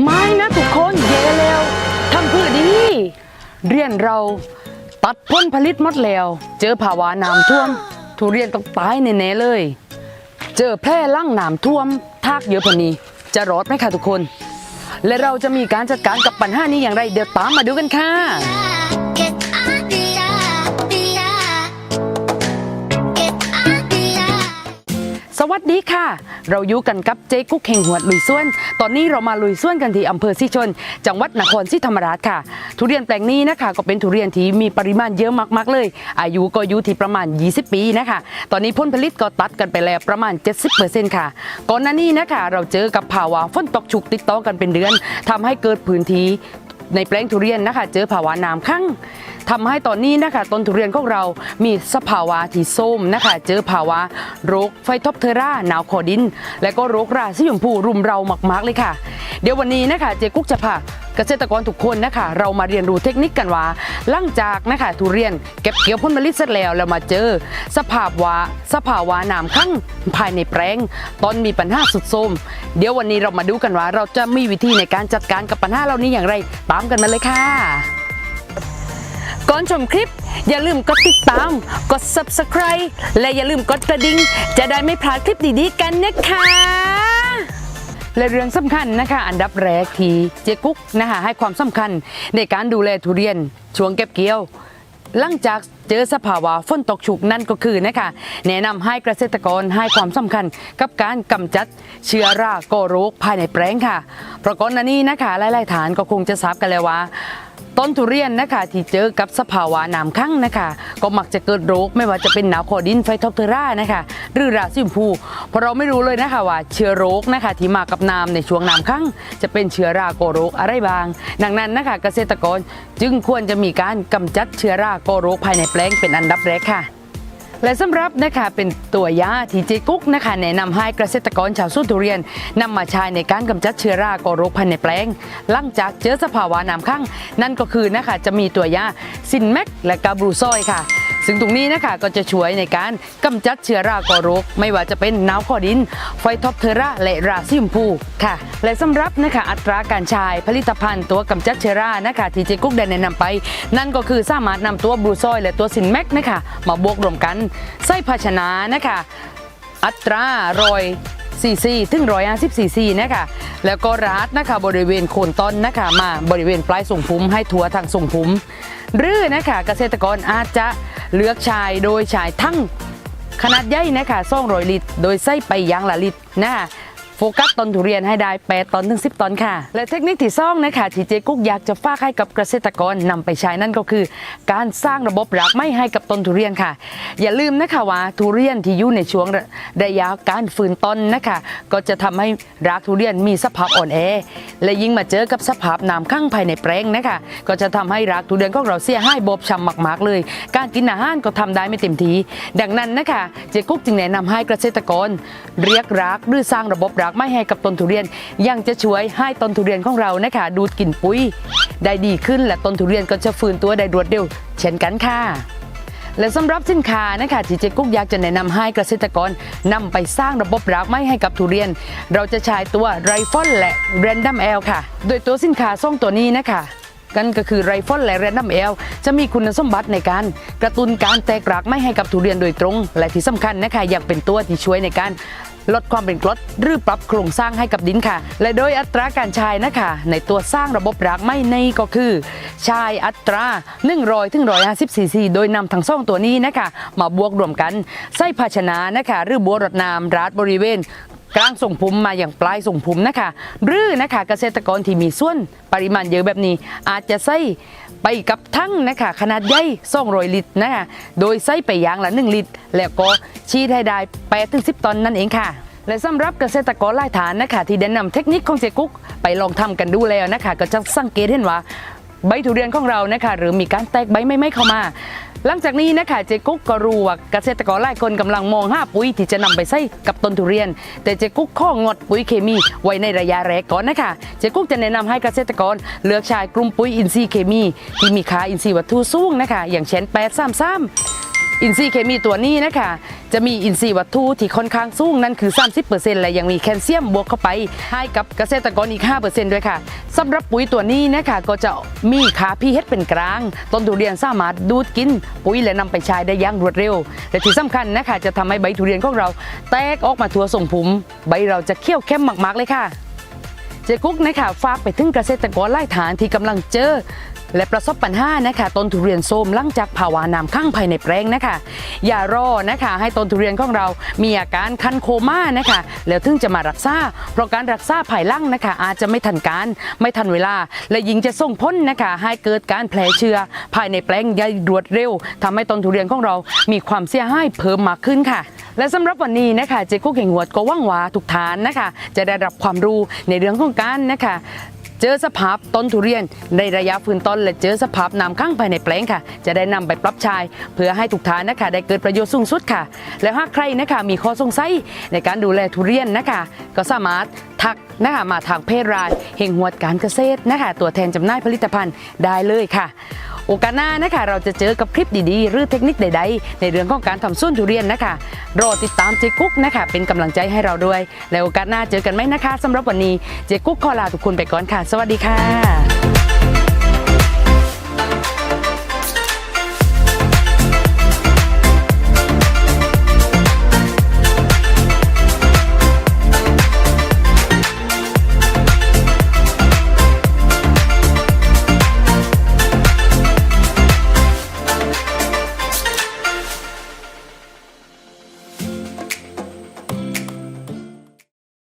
ไม่นะทุกคนเย่แล้วทำเพื่อดีเรียนเราตัดพ้นผลิตหมดแล้ว เจอภาวะน้ำท่วม ทุเรียนต้องตายแน่ๆเลย เจอแพร่ล่างน้ำท่วม ทากเยอะพอนี้จะรอดไหมคะทุกคน และเราจะมีการจัดการกับปัญหานี้อย่างไร เดี๋ยวตามมาดูกันค่ะ สวัสดีค่ะ เราอยู่กันกับเจ๊กุ๊กแห่งหัวดลุยส่วน ตอนนี้เรามาลุยส่วนกันที่อำเภอสิชน จังหวัดนครศรีธรรมราชค่ะ ทุเรียนแปลงนี้นะคะ ก็เป็นทุเรียนที่มีปริมาณเยอะมากๆเลย อายุก็อยู่ที่ประมาณ 20 ปีนะคะ ตอนนี้ผลผลิตก็ตัดกันไปแล้วประมาณ 70%ค่ะ ก่อนหน้านี้นะคะ เราเจอกับภาวะฝนตกชุกติดต่อกันเป็นเดือนทำให้เกิดพื้นที่ ในแปลงทุเรียนนะคะ เจอภาวะน้ำขังทำให้ตอนนี้นะคะต้นทุเรียนของเรามีสภาวะที่ส้มนะคะ เจอภาวะโรคไฟท็อปเทร่าหนาวคอดิน และก็โรคราสีชมพูรุมเรามากๆเลยค่ะ เดี๋ยววันนี้นะคะเจ๊กุ๊กจะพา เกษตรกรทุกคนนะคะเรามาเรียนรู้เทคนิคกันว่าหลังจากนะคะทุเรียนเก็บเกี่ยวผลผลิตเสร็จแล้วแล้วมาเจอ สภาพวะสภาวะน้ำขังภายในแปลงตอนมีปัญหาสุดโทมเดี๋ยววันนี้เรามาดูกันว่า เราจะมีวิธีในการจัดการกับปัญหาเหล่านี้อย่างไร ตามกันมาเลยค่ะก่อนชมคลิป อย่าลืมกดติดตาม กด subscribe และอย่าลืมกดกระดิ่งจะได้ไม่พลาดคลิปดีๆกันนะคะ และเรื่องสำคัญนะคะ อันดับแรกที่เจ๊กุ๊กนะคะให้ความสำคัญในการดูแลทุเรียนช่วงเก็บเกี่ยว หลังจากเจอสภาวะฝนตกชุกนั่นก็คือนะคะแนะนำให้เกษตรกรให้ความสำคัญกับการกำจัดเชื้อราโกโรคภายในแปลงค่ะเพราะก่อนหน้านี้นะคะหลายๆฐานก็คงจะทราบกันแล้วว่า ต้นทุเรียนนะคะที่เจอกับสภาวะน้ำขังนะคะ ก็มักจะเกิดโรคไม่ว่าจะเป็นหนาวคอดินไฟทอปเทอร่านะคะ หรือราซิมพูเพราะเราไม่รู้เลยนะคะว่าเชื้อโรคนะคะที่มากับน้ำในช่วงน้ำขังจะเป็นเชื้อราโกโรคอะไรบ้าง ดังนั้นนะคะเกษตรกรจึงควรจะมีการกำจัดเชื้อราโกโรคภายในแปลงเป็นอันดับแรกค่ะ และสำหรับนะคะเป็นตัวยาที่เจกุ๊กนะคะแนะนำให้เกษตรกรชาวสวนทุเรียนนำมาใช้ในการกำจัดเชื้อราก่อโรคภายในแปลง หลังจากเจอสภาวะน้ำข้างนั่นก็คือนะคะจะมีตัวยาซินแมกและกาบรูซอยค่ะ ซึ่งตรงนี้นะคะก็จะช่วยในการกำจัดเชื้อราก่อโรคไม่ว่าจะเป็นน้าวคอดิน ไฟท็อปเทอร่าและราซิมพูค่ะ และสำหรับนะคะอัตราการใช้ผลิตภัณฑ์ตัวกำจัดเชื้อรานะคะที่เจกุ๊กได้แนะนำไป นั่นก็คือสามารถนำตัวบรูซอยและตัวซินแมกนะคะมาบวกรวมกันใส่ภาชนะนะคะ อัตรารอย ซีซีถึงร้อยห้าสิบซีซีนะคะแล้วก็รัดนะคะบริเวณโคนต้นนะคะมาบริเวณปลายส่งผุมให้ทั่วทางส่งผุมหรือนะคะเกษตรกรอาจจะเลือกชายโดยชายทั้งขนาดใหญ่นะคะซ่องรอยลิตรโดยไส้ไปยางละลิตรนะคะ ฟกัสต้นทุเรียนให้ได้8ตอนถึง 10 ตอนค่ะ และเทคนิคที่ซ่องนะคะที่เจกุ๊กอยากจะฝากให้กับเกษตรกรนำไปใช้นั่นก็คือ การสร้างระบบรากไม้ให้กับต้นทุเรียนค่ะ อย่าลืมนะคะว่าทุเรียนที่อยู่ในช่วงระยะการฟื้นต้นนะคะ ก็จะทำให้รากทุเรียนมีสภาพอ่อนแอและยิ่งมาเจอกับสภาพน้ำข้างภายในแปลงนะคะ ก็จะทำให้รากทุเรียนของเราเสียหายบอบช้ำมาก ๆ เลย การกินอาหารก็ทำได้ไม่เต็มทีดังนั้นนะคะเจกุ๊กจึงแนะนำให้เกษตรกร เรียกรากหรือสร้างระบบรักากไม้ให้กับต้นทุเรียน ยังจะช่วยให้ต้นทุเรียนของเรานะคะดูดกลิ่นปุ๋ยได้ดีขึ้นและต้นทุเรียนก็จะฟื้นตัวได้รวดเร็ว เช่นกันค่ะและสำหรับสินค้านะคะที่เจ๊กุ๊กอยากจะแนะนำให้เกษตรกรนำไปสร้างระบบรากไม้ให้กับทุเรียน เราจะใช้ตัวไรฟอนและแรนดัมแอลค่ะ โดยตัวสินค้าส่งตัวนี้นะคะกันก็คือไรฟอนและแรนดัมเอลจะมีคุณสมบัติในการกระตุ้นการแตกรากไม้ให้กับทุเรียนโดยตรง และที่สำคัญนะคะยังเป็นตัวที่ช่วยในการ ลดความเป็นกรดหรือปรับโครงสร้างให้กับดินค่ะ และโดยอัตราการใช้นะคะ ในตัวสร้างระบบรากไม้ในก็คือใช้อัตรา100ถึง150ซีซีโดยนำทั้งสองตัวนี้นะคะ มาบวกรวมกันใส่ภาชนะนะคะ หรือบัวรดน้ำราดบริเวณ กลางส่งผุมมาอย่างปลายส่งผุมนะคะหรือนะคะเกษตรกรที่มีส่วนปริมาณเยอะแบบนี้ อาจจะใส่ไปกับทั้งนะคะขนาดใหญ่200ลิตรนะคะโดยใส่ไปอย่างละ 1 ลิตร แล้วก็ชีดให้ได้8ถึง10ตอนนั่นเองค่ะ และสำหรับเกษตรกรหลายฐานนะคะที่แนะนำเทคนิคของเจกุ๊กไปลองทำกันดูแล้วนะคะ ก็จะสังเกตเห็นว่าใบทุเรียนของเรานะคะหรือมีการแตกใบไม่ไม่เข้ามา หลังจากนี้นะคะเจกุ๊กก็รู้ว่าเกษตรกรหลายคนกำลังมองหาปุ๋ยที่จะนำไปใส่กับต้นทุเรียน แต่เจกุ๊กข้องดปุ๋ยเคมีไว้ในระยะแรกก่อนนะคะเจกุ๊กจะแนะนำให้เกษตรกรเลือกใช้กลุ่มปุ๋ยอินทรีย์เคมี ที่มีค่าอินทรีย์วัตถุสูงนะคะ อย่างเช่น833 อินทรีย์เคมีตัวนี้นะคะ จะมีอินทรีย์วัตถุที่ค่อนข้างสูงนั่นคือ 30%และยังมีแคลเซียมบวกเข้าไป ให้กับเกษตรกรอีก 5%ด้วยค่ะสำหรับปุ๋ยตัวนี้นะคะก็จะมีคา pH เฮตเป็นกลาง ต้นทุเรียนสามารถดูดกิน ปุ๋ยและนำไปใช้ได้อย่างรวดเร็ว และที่สำคัญนะคะจะทำให้ใบทุเรียนของเรา แตกออกมาทั่วทรงผมใบเราจะเขี้ยวเข้มมากๆเลยค่ะเจกุ๊กนะคะฝากไปถึงเกษตรกรไล่ฐานที่กำลังเจอ และประสบปัญหานะคะต้นทุเรียนโทมหลังจากภาวะน้ำข้างภายในแปลงนะคะ อย่ารอนะคะ ให้ต้นทุเรียนของเรามีอาการคันโคม่านะคะ แล้วถึงจะมารักษาเพราะการรักษาภายหลังนะคะ อาจจะไม่ทันการไม่ทันเวลา และยิงจะส่งพ้นนะคะ ให้เกิดการแผลเชื้อภายในแปลงอย่รวดเร็วทำให้ต้นทุเรียนของเรามีความเสียหายเพิ่มมากขึ้นค่ะ และสำหรับวันนี้นะคะเจ๊กุ๊กเก่งหัวก็ว่างว่าทุกฐานนะคะ จะได้รับความรู้ในเรื่องของการนะคะ เจอสภาพต้นทุเรียนในระยะฟื้นต้น และเจอสภาพน้ำข้างภายในแปลงค่ะ จะได้นำไปปรับใช้เพื่อให้ทุกฐานนะคะ ได้เกิดประโยชน์สูงสุดค่ะ แล้วหากใครนะคะมีข้อสงสัยในการดูแลทุเรียนนะคะ ก็สามารถทักนะคะมาทางเพจรายเฮงหวดการเกษตรนะคะ ตัวแทนจำหน่ายผลิตภัณฑ์ได้เลยค่ะ โอกาสหน้านะคะเราจะเจอกับคลิปดีๆ หรือเทคนิคใดๆ ในเรื่องของการทำส้นทุเรียนนะคะรอติดตามเจ๊กุ๊กนะคะ เป็นกำลังใจให้เราด้วย แล้วโอกาสหน้าเจอกันไหมนะคะสำหรับวันนี้เจ๊กุ๊กขอลาทุกคนไปก่อนค่ะ สวัสดีค่ะ